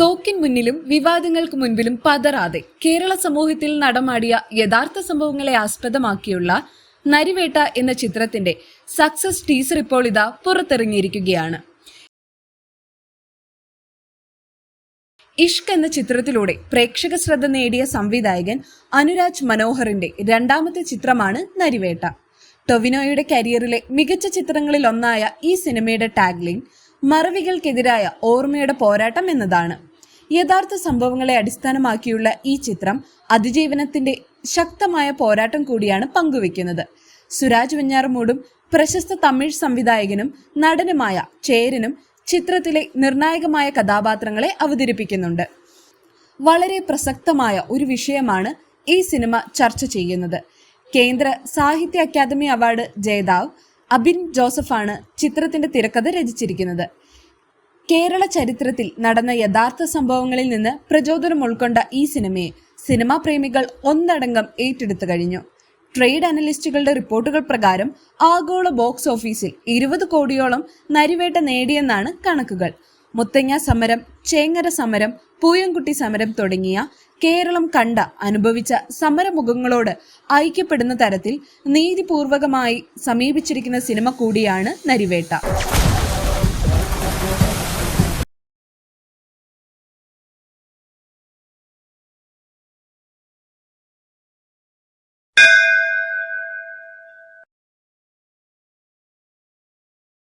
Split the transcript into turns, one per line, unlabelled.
തോക്കിൻ മുന്നിലും വിവാദങ്ങൾക്ക് മുൻപിലും പതറാതെ കേരള സമൂഹത്തിൽ നടമാടിയ യഥാർത്ഥ സംഭവങ്ങളെ ആസ്പദമാക്കിയുള്ള നരിവേട്ട എന്ന ചിത്രത്തിന്റെ സക്സസ് ടീസർ ഇപ്പോൾ ഇതാ പുറത്തിറങ്ങിയിരിക്കുകയാണ്. ഇഷ്ക് എന്ന ചിത്രത്തിലൂടെ പ്രേക്ഷക ശ്രദ്ധ നേടിയ സംവിധായകൻ അനുരാജ് മനോഹറിന്റെ രണ്ടാമത്തെ ചിത്രമാണ് നരിവേട്ട. ടൊവിനോയുടെ കരിയറിലെ മികച്ച ചിത്രങ്ങളിൽ ഒന്നായ ഈ സിനിമയുടെ ടാഗ്ലൈൻ മറവികൾക്കെതിരായ ഓർമ്മയുടെ പോരാട്ടം എന്നതാണ്. യഥാർത്ഥ സംഭവങ്ങളെ അടിസ്ഥാനമാക്കിയുള്ള ഈ ചിത്രം അതിജീവനത്തിന്റെ ശക്തമായ പോരാട്ടം കൂടിയാണ് പങ്കുവെക്കുന്നത് സുരാജ് വെഞ്ഞാറമൂടും പ്രശസ്ത തമിഴ് സംവിധായകനും നടനുമായ ചേരനും ചിത്രത്തിലെ നിർണായകമായ കഥാപാത്രങ്ങളെ അവതരിപ്പിക്കുന്നുണ്ട്. വളരെ പ്രസക്തമായ ഒരു വിഷയമാണ് ഈ സിനിമ ചർച്ച ചെയ്യുന്നത്. കേന്ദ്ര സാഹിത്യ അക്കാദമി അവാർഡ് ജേതാവ് അബിൻ ജോസഫാണ് ചിത്രത്തിന്റെ തിരക്കഥ രചിച്ചിരിക്കുന്നത്. കേരള ചരിത്രത്തിൽ നടന്ന യഥാർത്ഥ സംഭവങ്ങളിൽ നിന്ന് പ്രചോദനം ഉൾക്കൊണ്ട ഈ സിനിമയെ സിനിമാ പ്രേമികൾ ഒന്നടങ്കം ഏറ്റെടുത്തു കഴിഞ്ഞു. ട്രേഡ് അനലിസ്റ്റുകളുടെ റിപ്പോർട്ടുകൾ പ്രകാരം ആഗോള ബോക്സ് ഓഫീസിൽ ഇരുപത് കോടിയോളം നരിവേട്ട നേടിയെന്നാണ് കണക്കുകൾ. മുത്തങ്ങ സമരം ചേങ്ങര സമരം പൂയംകുട്ടി സമരം തുടങ്ങിയ കേരളം കണ്ട അനുഭവിച്ച സമരമുഖങ്ങളോട് ഐക്യപ്പെടുന്ന തരത്തിൽ നീതിപൂർവകമായി സമീപിച്ചിരിക്കുന്ന സിനിമ കൂടിയാണ് നരിവേട്ട.